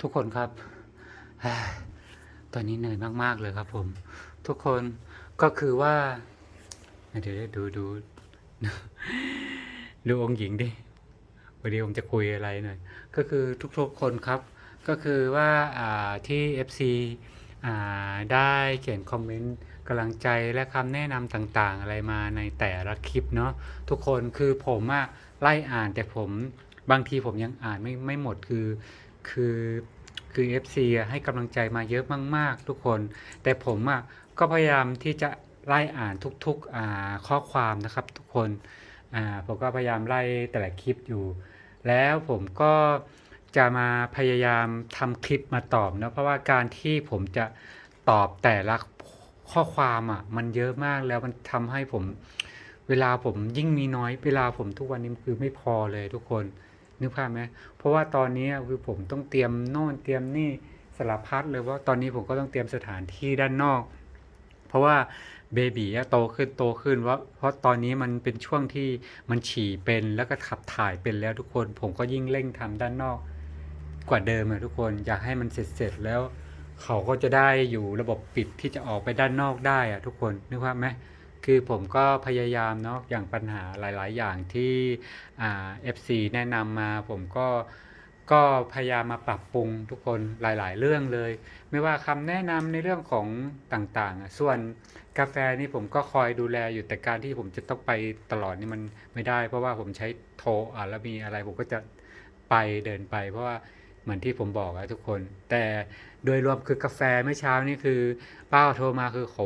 ทุกคนครับ ตอนนี้เหนื่อยมาก ๆ เลยครับผม ทุกคนก็คือว่า เดี๋ยวดูดูดูองค์หญิงดิวันนี้องค์จะคุยอะไรหน่อย ก็คือทุกๆคนครับ ก็คือว่าาที่ FC ได้เขียนคอมเมนต์กำลังใจและคำแนะนำต่างๆ อะไรมาในแต่ละคลิปเนาะทุกคนคือผมอะไล่อ่านแต่ผมบางทีผมยังอ่านไม่ไม่หมดคือ คือคือ FC อให้กำลังใจมาเยอะมาก ๆ ทุกคน แต่ผมอะก็พยายามที่จะไล่อ่านทุกๆอ่าข้อความนะครับทุกคนอ่าผมก็พยายามไล่แต่ละคลิปอยู่ แล้วผมก็จะมาพยายามทำคลิปมาตอบนะเพราะว่าการที่ผมจะตอบแต่ละข้อความอะมันเยอะมากแล้วมันทำให้ผมเวลาผมยิ่งมีน้อยเวลาผมทุกวันนี้คือไม่พอเลยทุกคน นึกภาพไหมเพราะว่าตอนนี้คือผมต้องเตรียมโน่นเตรียมนี่สารพัดเลยว่าตอนนี้ผมก็ต้องเตรียมสถานที่ด้านนอก เพราะว่าเบบีอะโตขึ้นโตขึ้นว่าเพราะตอนนี้มันเป็นช่วงที่มันฉี่เป็นแล้วก็ขับถ่ายเป็นแล้วทุกคน ผมก็ยิ่งเร่งทำด้านนอก กว่าเดิมอะทุกคนอยากให้มันเสร็จเสร็จแล้ว เขาก็จะได้อยู่ระบบปิดที่จะออกไปด้านนอกได้อะทุกคนนึกภาพไหม คือผมก็พยายามเนาะอย่างปัญหาหลาย ๆ อย่างที่เอ่า FC แนะนำมาผมก็ก็พยายามมาปรับปรุงทุกคนหลาย ๆ เรื่องเลย ไม่ว่าคำแนะนำในเรื่องของต่างๆ ส่วนกาแฟนี่ผมก็คอยดูแลอยู่แต่การที่ผมจะต้องไปตลอดนี่มันไม่ได้ เพราะว่าผมใช้โทรอะแล้วมีอะไรผมก็จะไปเดินไป เพราะว่าเหมือนที่ผมบอกอะทุกคน แต่โดยรวมคือกาแฟเมื่อเช้านี่คือป้าโทรมาคือเขา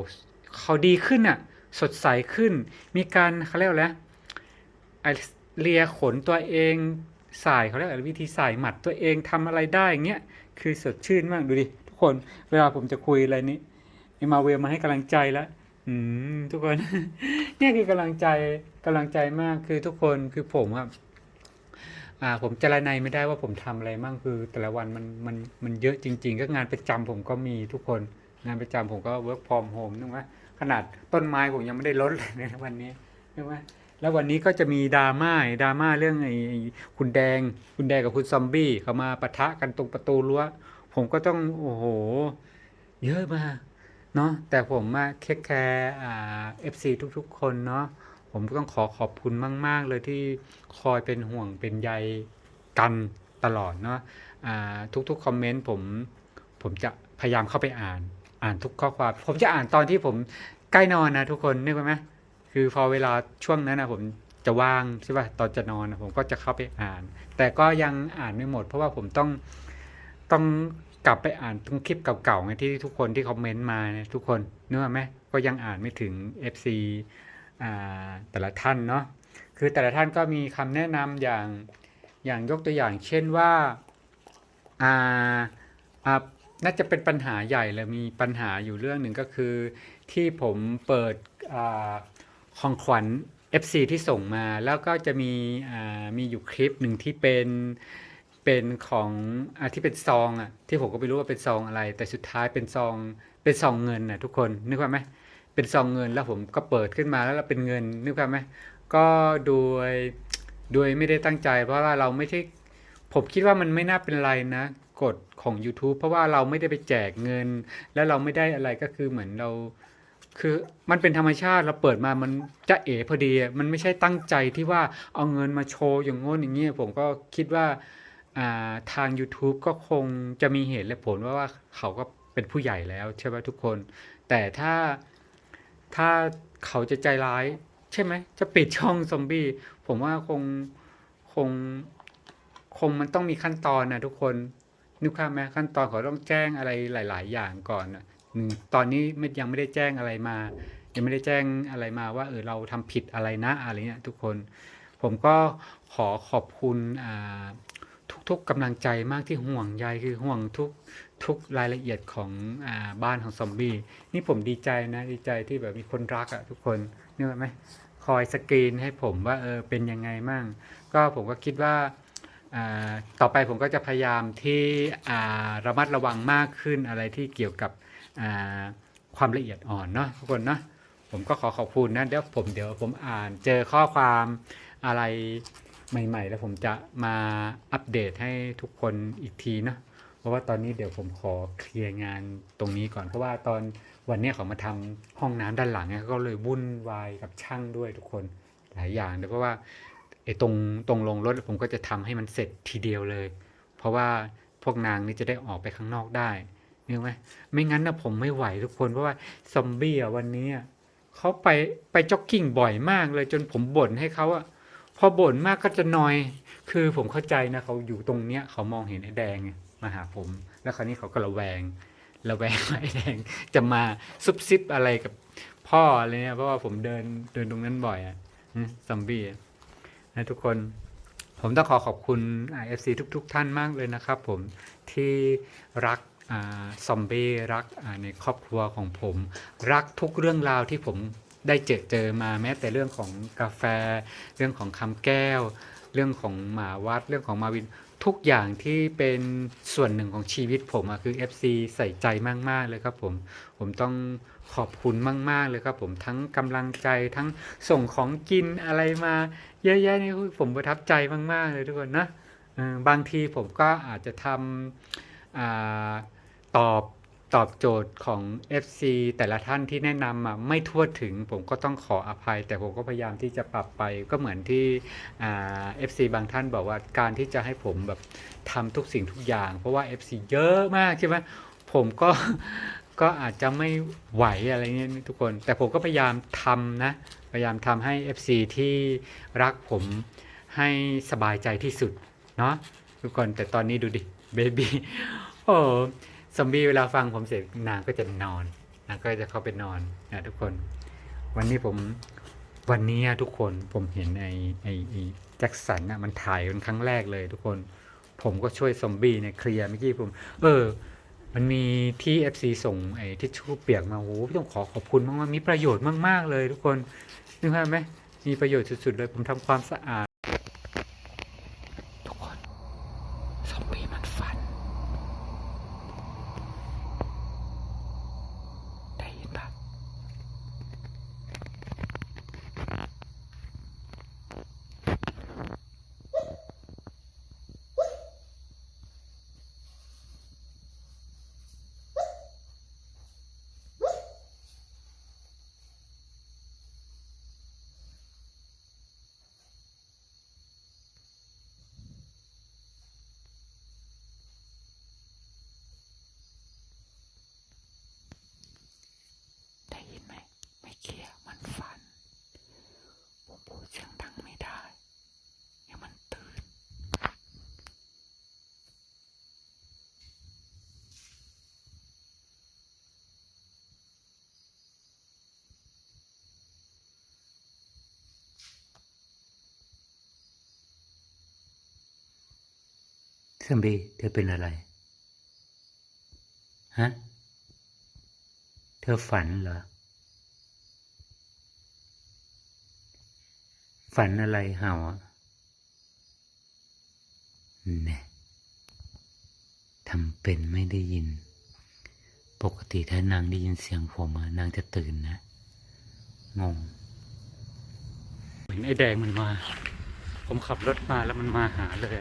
เขาดีขึ้นอะ สดใสขึ้น มีการเขาเรียกว่าอะไอเลียขนตัวเองสายเขาเรียกอะไรวิธีสายหมัดตัวเองทำอะไรได้อย่างเงี้ยคือสดชื่นมากดูดิทุกคนเวลาผมจะคุยอะไรนี้ไอมาเวลมาให้กำลังใจแล้วอืมทุกคนเนี่ยคือกำลังใจกำลังใจมากคือทุกคนคือผมอะอ่าผมจะรายในไม่ได้ว่าผมทำอะไรมั่งคือ แต่ละวันมันมันมันเยอะจริง ๆ ก็งานประจำผมก็มีทุกคนงานประจำผมก็ work from home นึกว่า ขนาดต้นไม้ผมยังไม่ได้ลดเลยในวันนี้นึกว่าแล้ววันนี้ก็จะมีดราม่าดราม่าเรื่องไอ้คุณแดง คุณแดงกับคุณซอมบี้เขามาปะทะกันตรงประตูรั้วผมก็ต้องโอ้โห เยอะมากเนาะแต่ผมมาเค้กแคร์เอฟซีทุกๆ คนเนาะผมก็ต้องขอขอบคุณมาก ๆ เลยที่คอยเป็นห่วงเป็นใยกันตลอดเนาะทุกๆ คอมเมนต์ผมผมจะพยายามเข้าไปอ่าน อ่านทุกข้อความ ผมจะอ่านตอนที่ผมใกล้นอนนะทุกคนนึกไหมคือพอเวลาช่วงนั้นนะผมจะว่างใช่ป่ะตอนจะนอนผมก็จะเข้าไปอ่าน แต่ก็ยังอ่านไม่หมด เพราะว่าผมต้องต้องกลับไปอ่านทุกคลิปเก่าๆไงที่ทุกคนที่คอมเมนต์มาเนี่ยทุกคนนึกไหมก็ยังอ่านไม่ถึง FC อ่าแต่ละท่านเนาะคือแต่ละท่านก็มีคำแนะนำอย่างอย่างยกตัวอย่าง เช่นว่าอ่าอ่า น่าจะเป็นปัญหาใหญ่เลยมีปัญหาอยู่เรื่องหนึ่งก็คือ ที่ผมเปิดอของขวัญ FC ที่ส่งมาแล้วก็จะมีมีอยู่คลิปหนึ่งที่เป็นเป็นของอที่เป็นซองอะที่ผมก็ไม่รู้ว่าเป็นซองอะไร แต่สุดท้ายเป็นซองเป็นซองเงินนะทุกคนนึกว่าไหมเป็นซองเงินแล้วผมก็เปิดขึ้นมาแล้วเป็นเงินนึกว่าไหมก็โดยโดยไม่ได้ตั้งใจ เพราะว่าเราไม่ใช่ผมคิดว่ามันไม่น่าเป็นไรนะ กฎของ YouTube เพราะว่าเราไม่ได้ไปแจกเงิน แล้วเราไม่ได้อะไรก็คือเหมือนเรา คือมันเป็นธรรมชาติเราเปิดมามันจะเอ๋พอดีอะมันไม่ใช่ตั้งใจที่ว่าเอาเงินมาโชว์อย่างโน้นอย่างเงี้ยผมก็คิดว่าอ่าทาง YouTube ก็คงจะมีเหตุและผลว่าว่าเขาก็เป็นผู้ใหญ่แล้วใช่ไหมทุกคน แต่ถ้าถ้าเขาจะใจร้าย ใช่ไหม จะปิดช่องซอมบี้ผมว่าคงคงคงมันต้องมีขั้นตอนนะทุกคน นึกภาพไหมขั้นตอนเขาต้องแจ้งอะไรหลาย ๆ อย่างก่อนหนึ่งตอนนี้ไม่ยังไม่ได้แจ้งอะไรมา ยังไม่ได้แจ้งอะไรมาว่าเออเราทำผิดอะไรนะอะไรเงี้ยทุกคน ผมก็ขอขอบคุณทุกๆกำลังใจมากที่ห่วงใยคือห่วงทุกทุกรายละเอียดของอบ้านของซอมบี้นี่ผมดีใจนะดีใจที่แบบมีคนรักอะทุกคนนี่ไหมคอยสกรีนให้ผมว่าเออเป็นยังไงมั่งก็ผมก็คิดว่า ต่อไปผมก็จะพยายามที่ระมัดระวังมากขึ้นอะไรที่เกี่ยวกับความละเอียดอ่อนเนาะทุกคนเนาะผมก็ขอขอบคุณนะเดี๋ยวผมเดี๋ยวผมอ่านเจอข้อความอะไรใหม่ ๆ แล้วผมจะมาอัปเดตให้ทุกคนอีกทีเนาะราะว่าตอนนี้เดี๋ยวผมขอเคลียร์งานตรงนี้ก่อนเพราะว่าตอนวันนี้เขามาทำห้องน้ำด้านหลังเนี่ยก็เลยวุ่นวายกับช่างด้วยทุกคนหลายอย่างแต่เพราะว่า ไอ้ตรงตรงลงรถผมก็จะทำให้มันเสร็จทีเดียวเลย เพราะว่าพวกนางนี่จะได้ออกไปข้างนอกได้นึกไหมไม่งั้นนะผมไม่ไหวทุกคนเพราะว่าซอมบี้อะวันนี้เขาไปไปจ็อกกิ้งบ่อยมากเลยจนผมบ่นให้เขาอะพอบ่นมากก็จะนอย คือผมเข้าใจนะเขาอยู่ตรงเนี้ยเขามองเห็นไอ้แดงมาหาผม แล้วคราวนี้เขาก็ระแวงระแวงไอ้แดงจะมาซุบซิบอะไรกับพ่ออะไรเนี่ยเพราะว่าผมเดินเดินตรงนั้นบ่อยอะนะซอมบี้ นะทุกคนผมต้องขอขอบคุณ IFC ทุก ๆ ท่านมากเลยนะครับผมที่รักซอมบี้รักในครอบครัวของผม รักทุกเรื่องราวที่ผมได้เจอเจอมาแม้แต่เรื่องของกาแฟ เรื่องของคำแก้ว เรื่องของหมาวัด เรื่องของมาวิน ทุกอย่างที่เป็นส่วนหนึ่งของชีวิตผมอะคือ FC ใส่ใจมาก ๆ เลยครับผม ผมต้องขอบคุณมาก ๆ เลยครับผมทั้งกำลังใจทั้งส่งของกินอะไรมา เยอะแยะนี่ผมประทับใจมาก ๆ เลยทุกคนนะบางทีผมก็อาจจะทำอตอบ ตอบโจทย์ของ FC แต่ละท่านที่แนะนำอะไม่ทั่วถึง ผมก็ต้องขออภัย แต่ผมก็พยายามที่จะปรับไปก็เหมือนที่อ่า FC บางท่านบอกว่าการที่จะให้ผมแบบทำทุกสิ่งทุกอย่าง เพราะว่า FC เยอะมากใช่ไหมผมก็ก็อาจจะไม่ไหวอะไรเงี้ยทุกคน แต่ผมก็พยายามทำนะ พยายามทำให้ FC ที่รักผมให้สบายใจที่สุดเนาะทุกคนแต่ตอนนี้ดูดิเบบี้โอ้ ซอมบี้เวลาฟังผมเสร็จนางก็จะนอนนางก็จะเข้าไปนอนนะทุกคน วันนี้ผมวันนี้อะทุกคนผมเห็นไอ้ไอ้แจ็คสันอะมันถ่ายเป็นครั้งแรกเลยทุกคน ผมก็ช่วยซอมบี้เนี่ยเคลียร์เมื่อกี้ผม เออ มันมีที่ FC ส่งไอ้ทิชชู่เปียกมาโอ้โหต้องขอขอบคุณมากๆมีประโยชน์มากๆเลยทุกคนนึกภาพไหมมีประโยชน์สุดๆเลยผมทำความสะอาด ทุกคนซอมบี้มันฟัน ได้ยินปะ ได้ยินไหม ไม่เคลียร์มันฟัน ผมพูดเสียงดังไม่ได้เดี๋ยวมันตื่น เซมบีเธอเป็นอะไร ฮะ เธอฝันเหรอ ฝันอะไรเห่าอะแน่ทำเป็นไม่ได้ยิน ปกติถ้านางได้ยินเสียงผมนางจะตื่นนะ งง เห็นไอ้แดงมันมา ผมขับรถมาแล้วมันมาหาเลย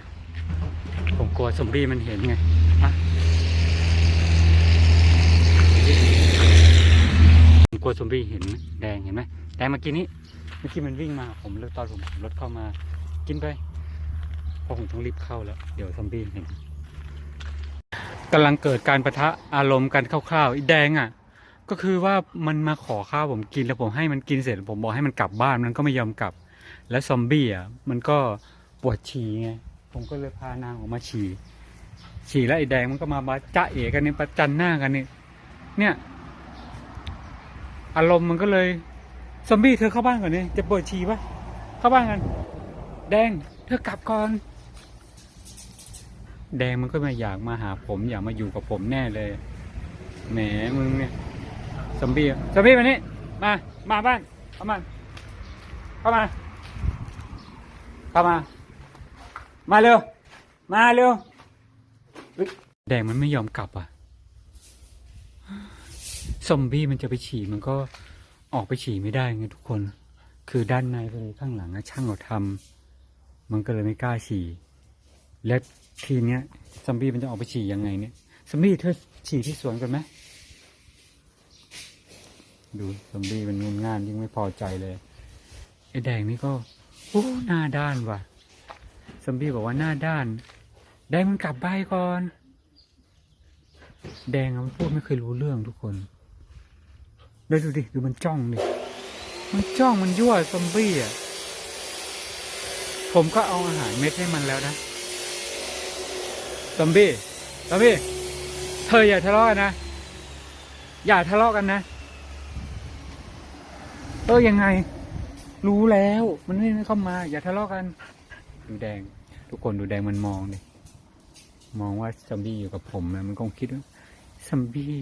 ผมกลัวซอมบี้มันเห็นไงอะผมกลัวซอมบี้เห็นแดงเห็นไหมแดงเมื่อกี้นี้เมื่อกี้มันวิ่งมาหาผมเลยตอนผมขับรถเข้ามากินไปเพราะผมต้องรีบเข้าแล้ว เดี๋ยวซอมบี้เห็นกำลังเกิดการประทะอารมณ์กันคร่าวๆไอ้แดงอะ ก็คือว่ามันมาขอข้าวผมกินแล้วผมให้มันกินเสร็จ ผมบอกให้มันกลับบ้านมันก็ไม่ยอมกลับ แล้วซอมบี้อะมันก็ปวดฉี่ไง ผมก็เลยพานางออกมาฉี่ ฉี่แล้วไอ้แดงมันก็มาบาจ้าเอ๋กันนี่ประจันหน้ากันนี่เนี่ย อารมณ์มันก็เลยซอมบี้เธอเข้าบ้านก่อนนี่จะปวดฉี่ปะเข้าบ้านกัน แดงเธอกลับก่อน แดงมันก็มาอยากมาหาผม อยากมาอยู่กับผมแน่เลยแหมมึงเนี่ยซอมบี้ซอมบี้มานี่มา มาบ้านเข้ามาเข้ามาเข้ามา มาเร็ว มาเร็วเฮ้ยแดงมันไม่ยอมกลับอะ ซอมบี้มันจะไปฉี่มันก็ออกไปฉี่ไม่ได้ไงทุกคน คือด้านในพอดีข้างหลังนะช่างเขาทำมันก็เลยไม่กล้าฉี่ แล้วทีเนี้ยซอมบี้มันจะออกไปฉี่ยังไงเนี่ยซอมบี้เธอฉี่ที่สวนกันไหมดูซอมบี้มันงุนง่านยิ่งไม่พอใจเลยไอ้แดงนี่ก็โอ้หน้าด้านว่ะ ซอมบี้บอกว่าหน้าด้าน แดงมันกลับบ้านก่อน แดงอะมันพูดไม่เคยรู้เรื่องทุกคนดูดิดูมันจ้องดิมันจ้องมันยั่วซอมบี้อะผมก็เอาอาหารเม็ดให้มันแล้วนะซอมบี้ซอมบี้เธออย่าทะเลาะกันนะ อย่าทะเลาะกันนะ เออยังไง รู้แล้ว มันไม่เข้ามา อย่าทะเลาะกัน ดูแดง ทุกคนดูแดงมันมองดิมองว่าซอมบี้อยู่กับผมนะมันคงคิดว่าซอมบี้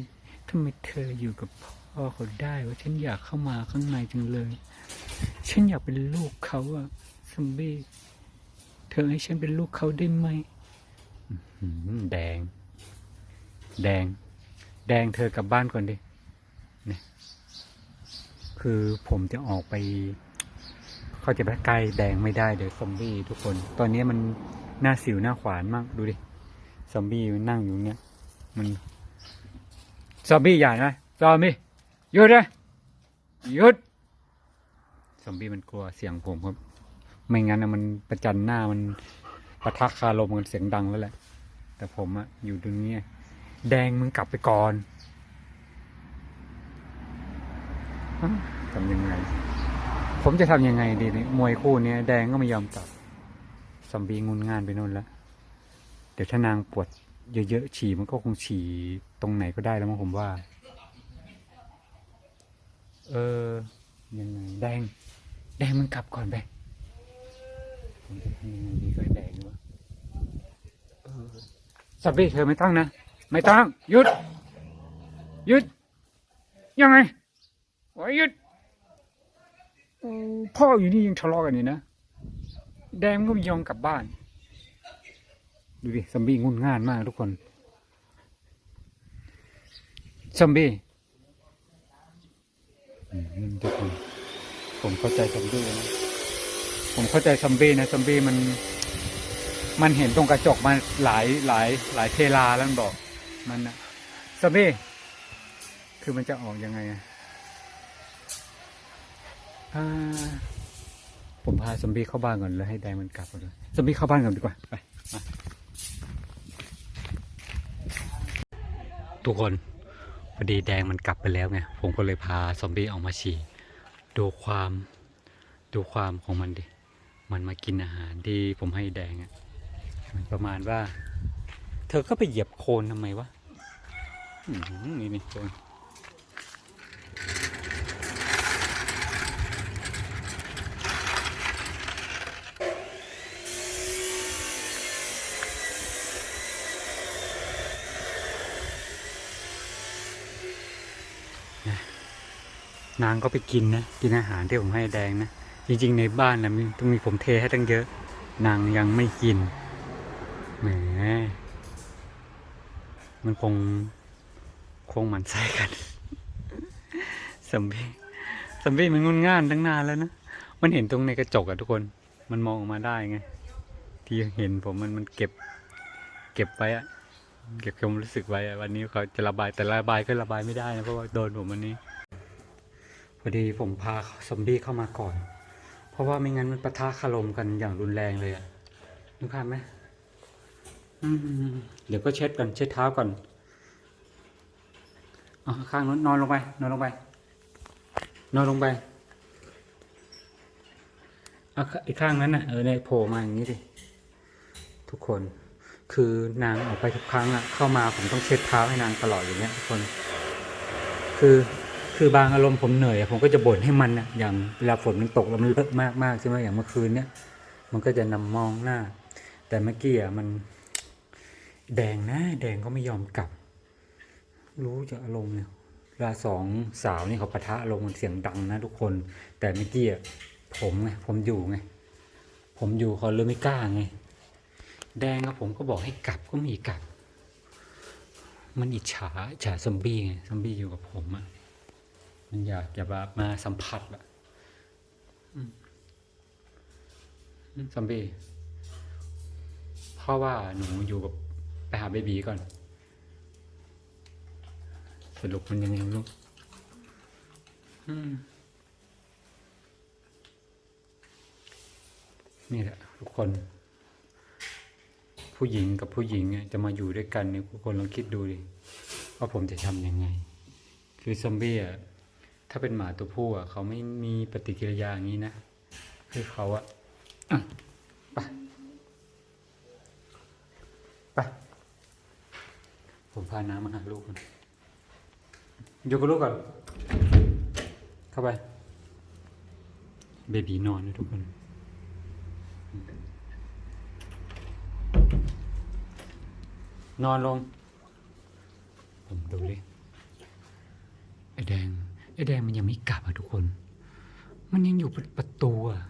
ทำไมเธออยู่กับพ่อเขาได้ว่าฉันอยากเข้ามาข้างในจังเลย ฉันอยากเป็นลูกเขาอะซอมบี้เธอให้ฉันเป็นลูกเขาได้ไหมแดง แดง แดงเธอกลับบ้านก่อนดิเนคือผมจะออกไป เขาจะไปใกล้แดงไม่ได้เดี๋ยวซอมบี้ทุกคน ตอนนี้มันหน้าสิวหน้าขวานมากดูดิซอมบี้มันนั่งอยู่เนี่ยมันซอมบี้ใหญ่ไหมซอมบี้หยุดเลยหยุดซอมบี้มันกลัวเสียงผมครับ ไม่งั้นนะมันประจันหน้ามันปะทะคารมกันเสียงดังแล้วแหละ แต่ผมอะอยู่ตรงนี้แดงมึงกลับไปก่อนทำยังไง ผมจะทำยังไงดีนี่มวยคู่นี้แดงก็ไม่ยอมกลับซอมบีงุนงานไปนู่นแล้ว เดี๋ยวถ้านางปวดเยอะๆฉี่มันก็คงฉี่ตรงไหนก็ได้แล้วมั้งผมว่า เออยังไงแดง แดงมันกลับก่อนไปผมจะทำยังไงดีกับแดงวะสับบี้เธอไม่ต้องนะ ไม่ต้องหยุดหยุดยังไงโอ้ยหยุด พ่ออยู่นี่ยังทะเลาะกันอยู่นะ แดงมันก็ไม่ยอมกลับบ้าน ดูดิซอมบี้งุนง่านมากทุกคนซอมบี้ทุกคนผมเข้าใจซอมบี้นะผมเข้าใจซอมบี้นะซอมบี้มัน มันเห็นตรงกระจกมาหลายหลายหลายเทลาแล้วมันบอก มันนะซอมบี้คือมันจะออกยังไงอะ ผมพาซอมบีเข้าบ้านก่อนแล้วให้แดงมันกลับก่อนเลยซอมบีเข้าบ้านก่อนดีกว่าไปมาทุกคนพอดีแดงมันกลับไปแล้วไงผมก็เลยพาซอมบี้ออกมาฉี่ดูความดูความของมันดิมันมากินอาหารที่ผมให้แดงอะ่ะมันประมาณว่า เธอก็ไปเหยียบโคลนทำไมวะนี่นี่โคลน นางก็ไปกินนะ กินอาหารที่ผมให้แดงนะ จริง ๆ ในบ้านนะมีต้องมีผมเทให้ตั้งเยอะ นางยังไม่กิน แหม มันคงคงหมันไส้กันสัมบีสัมบีมันงุนง่านตั้งนานแล้วนะ มันเห็นตรงในกระจกอะทุกคน มันมองออกมาได้ไง ที่เห็นผมมันมันเก็บ เก็บไว้อะเก็บความรู้สึกไว้อะวันนี้เขาจะระบายแต่ระบายก็ระบายไม่ได้นะเพราะว่าโดนผมวันนี้ พอดีผมพาซอมบี้เข้ามาก่อน เพราะว่าไม่งั้นมันปะทะคารมกันอย่างรุนแรงเลยอะนึกภาพไหมเดี๋ยวก็เช็ดก่อนเช็ดเท้าก่อนเอาข้างนู้นนอนลงไป นอนลงไป นอนลงไปเอาอีกข้างนั้นน่ะเออเนี่ยโผล่มาอย่างนี้ดิทุกคนคือนางออกไปทุกครั้งอะเข้ามาผมต้องเช็ดเท้าให้นางตลอดอย่างเงี้ยทุกคน คือ คือบางอารมณ์ผมเหนื่อยผมก็จะบ่นให้มันนะอย่างเวลาฝนมันตกแล้วมันเลอะมากมากใช่ไหมอย่างเมื่อคืนเนี้ยมันก็จะนำมองหน้า แต่เมื่อกี้อะมัน แดงนะแดงก็ไม่ยอมกลับ รู้จะอารมณ์เนี่ยเวลาสองสาวนี่เขาปะทะอารมณ์มันเสียงดังนะทุกคน แต่เมื่อกี้อะผมไงผมอยู่ไงผมอยู่เขาเลยไม่กล้าไงแดงกับผมก็บอกให้กลับก็มีกลับ มันอิจฉาอิจฉาซอมบี้ไงซอมบี้อยู่กับผมอะ มันอยากจะแบบมาสัมผัสอะอืมอืมซอมบี้พเพราะว่าหนูอยู่กับไปหาเบบีก่อน สรุปมันยังไงไม่รู้อืมนี่แหละทุกคน ผู้หญิงกับผู้หญิงเนี่ยจะมาอยู่ด้วยกันเนี่ยทุกคนลองคิดดูดิว่าผมจะทำยังไง คือซอมบี้อะ ถ้าเป็นหมาตัวผู้อะเขาไม่มีปฏิกิริยาอย่างนี้นะ คือเขาอะไปไปผมพาน้ำมาหาลูกก่อนอยู่กับลูกก่อน เข้าไป เบบีนอนนะทุกคนนอนลง ผมดูดิไอแดง ไอ้แดงมันยังไม่กลับอะทุกคน มันยังอยู่ประประตูอะ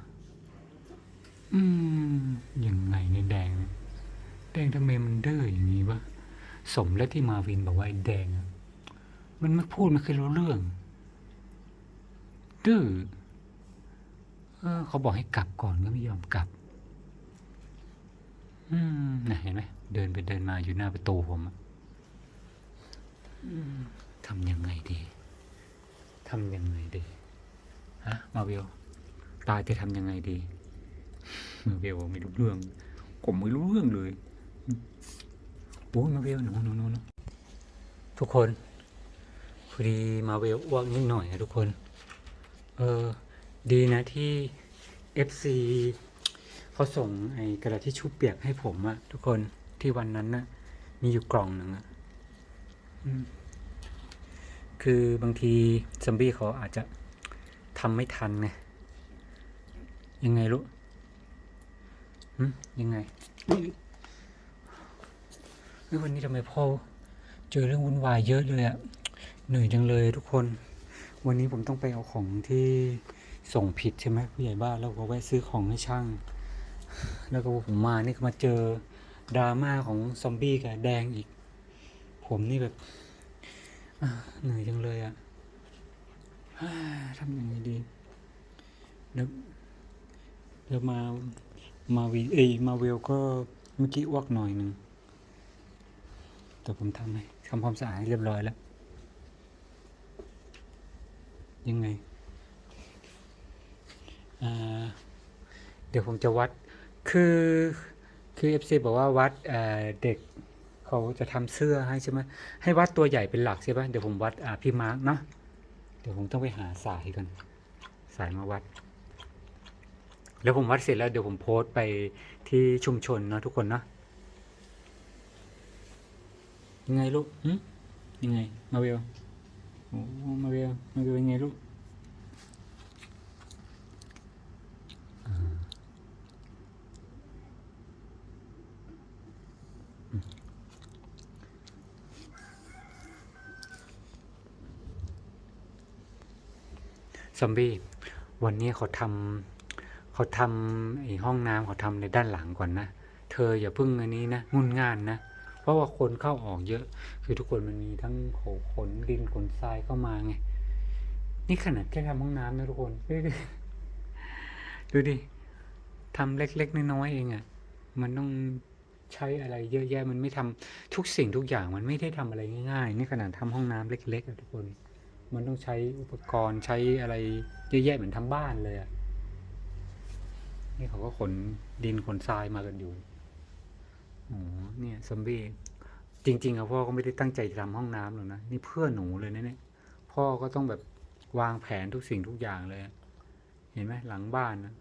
อืมยังไงเนี่ยแดง แดงทำไมมันเด้ออย่างนี้วะ สมแล้วที่มาวินบอกว่าไอ้แดงอะมันไม่พูดไม่เคยรู้เรื่อง ดื้อเออเขาบอกให้กลับก่อนก็ไม่ยอมกลับ อืมนะเห็นไหมเดินไปเดินมาอยู่หน้าประตูผมอะอืมทำยังไงดี ทำยังไงดีฮะมาวิลตายจะทำยังไงดีมาวิลไม่รู้เรื่องผมไม่รู้เรื่องเลยโอ้ยมาวิลหนูหนูหนูหนูทุกคนพอดีมาวิลอ้วกนิดหน่อยนะทุกคน เออดีนะที่ FC เขาส่งไอ้กระดาษที่ชุบเปียกให้ผมอะทุกคนที่วันนั้นน่ะมีอยู่กล่องหนึ่งอะอืม คือบางทีซอมบี้เขาอาจจะทำไม่ทันไงยังไงลูกยังไงวันนี้ทำไมพ่อเจอเรื่องวุ่นวายเยอะเลยอะเหนื่อยจังเลยทุกคน วันนี้ผมต้องไปเอาของที่ส่งผิดใช่ไหมผู้ใหญ่บ้านแล้วก็แวะซื้อของให้ช่าง แล้วก็ผมมานี่ก็มาเจอดราม่าของซอมบี้กับแดงอีก ผมนี่แบบ เหนื่อยจังเลยอะฮ่าทำยังไงดีเดี๋ยวเดี๋ยวมามาวีเอยมาเวลก็เมื่อกี้อ้วกหน่อยหนึ่งแต่ผมทำให้ทำความสะอาดให้เรียบร้อยแล้ว ยังไงเดี๋ยวผมจะวัดคือคือ FC บอกว่าวัดเด็ก เขาจะทำเสื้อให้ใช่ไหมให้วัดตัวใหญ่เป็นหลักใช่ไหมเดี๋ยวผมวัดอ่าพี่มาร์กเนาะเดี๋ยวผมต้องไปหาสายกันสายมาวัด แล้วผมวัดเสร็จแล้วเดี๋ยวผมโพสต์ไปที่ชุมชนเนาะทุกคนเนาะยังไงลูกยังไงมาเวลมาเวลมาเวลยังไงลูก ซอมบี้วันนี้เขาทำเขาทำไอ้ห้องน้ำเขาทำในด้านหลังก่อนนะ เธออย่าพึ่งอันนี้นะงุนง่านนะ เพราะว่าคนเข้าออกเยอะ คือทุกคนมันมีทั้งโขขนดินขนทรายเข้ามาไง นี่ขนาดแค่ทำห้องน้ำนะทุกคนดูดิดูดิทำเล็ก ๆ น้อยๆเองอะ่ะ มันต้องใช้อะไรเยอะแยะ มันไม่ทำทุกสิ่งทุกอย่างมันไม่ได้ทำอะไรง่ายๆ นี่ขนาดทำห้องน้ำเล็กๆอะทุกคน มันต้องใช้อุปกรณ์ใช้อะไรเยอะแยะเหมือนทำบ้านเลยอะนี่เขาก็ขนดินขนทรายมากันอยู่โอ๋อเนี่ยซอมบี้จริง ๆอะพ่อก็ไม่ได้ตั้งใจจะทำห้องน้ำหรอกนะนี่เพื่อหนูเลยนะเนี่ยพ่อก็ต้องแบบวางแผนทุกสิ่งทุกอย่างเลย เห็นไหมหลังบ้านนะ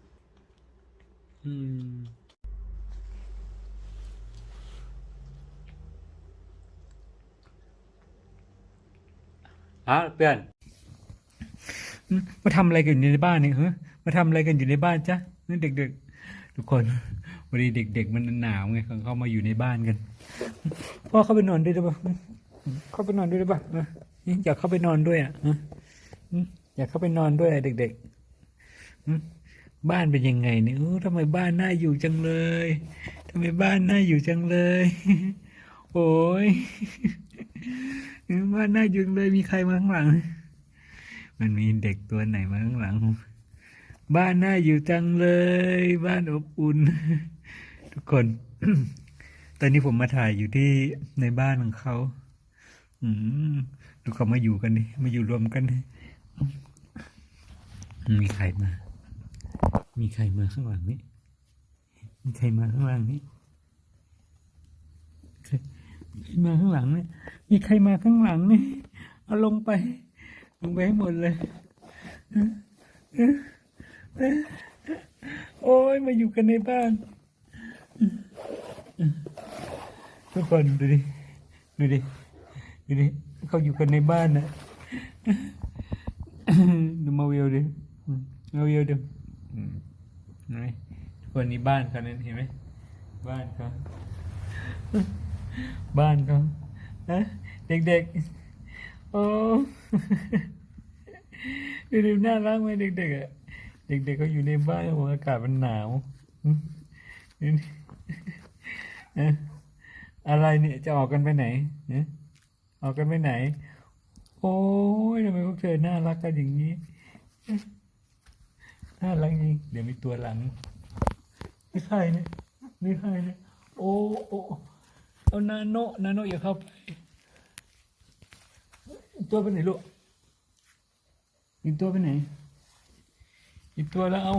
อืม อ้าเพื่อน มาทำอะไรกันอยู่ในบ้านเนี่ยฮะมาทำอะไรกันอยู่ในบ้านจ๊ะนี่เด็กๆ ทุกคนวันนี้เด็ก ๆ มันหนาวไงเขาเข้ามาอยู่ในบ้านกัน พ่อเข้าไปนอนด้วยได้ปะเข้าไปนอนด้วยได้ปะอออยากเข้าไปนอนด้วยอะอยากเข้าไปนอนด้วยเด็กๆบ้านเป็นยังไงเนี่ยโอ้ทำไมบ้านน่าอยู่จังเลยทำไมบ้านน่าอยู่จังเลย โอ้ย บ้านน่าอยู่จังเลยมีใครมาข้างหลัง มันมีเด็กตัวไหนมาข้างหลัง บ้านน่าอยู่จังเลย บ้านอบอุ่น ทุกคน ตอนนี้ผมมาถ่ายอยู่ที่ในบ้านของเขา อืมดูเขามาอยู่กันดิมาอยู่รวมกันดิมีใครมา มีใครมาข้างหลังนี้ มีใครมาข้างหลังนี้ มาข้างหลังเนี่ย มีใครมาข้างหลังนี่เอาลงไป ลงไปให้หมดเลยโอ้ยมาอยู่กันในบ้าน ทุกคนดูดิ ดูดิ ดูดิ เขาอยู่กันในบ้านนะดูมาวิวดิมาวิวดิเห็นไหมทุกคนนี่บ้านเขานั่นเห็นไหมบ้านเขา บ้านเขาเด็กๆ โอ้ดูดิน่ารักไหมเด็กๆอะ เด็กๆเขาอยู่ในบ้านโอ้อากาศมันหนาวอืมดูดิเอ๊ะไรเนี่ยจะออกกันไปไหนเนี่ยออกกันไปไหน โอ้ยทำไมพวกเธอน่ารักกันอย่างนี้ น่ารักจริง เดี๋ยวมีตัวหลัง ไม่ใช่เนี่ยไม่ใช่เนี่ยโอ้โอ้ เอานาโนนาโนอย่าเข้าไปตัวไปไหนลูกอีกตัวไปไหนอีกตัวแล้วเอา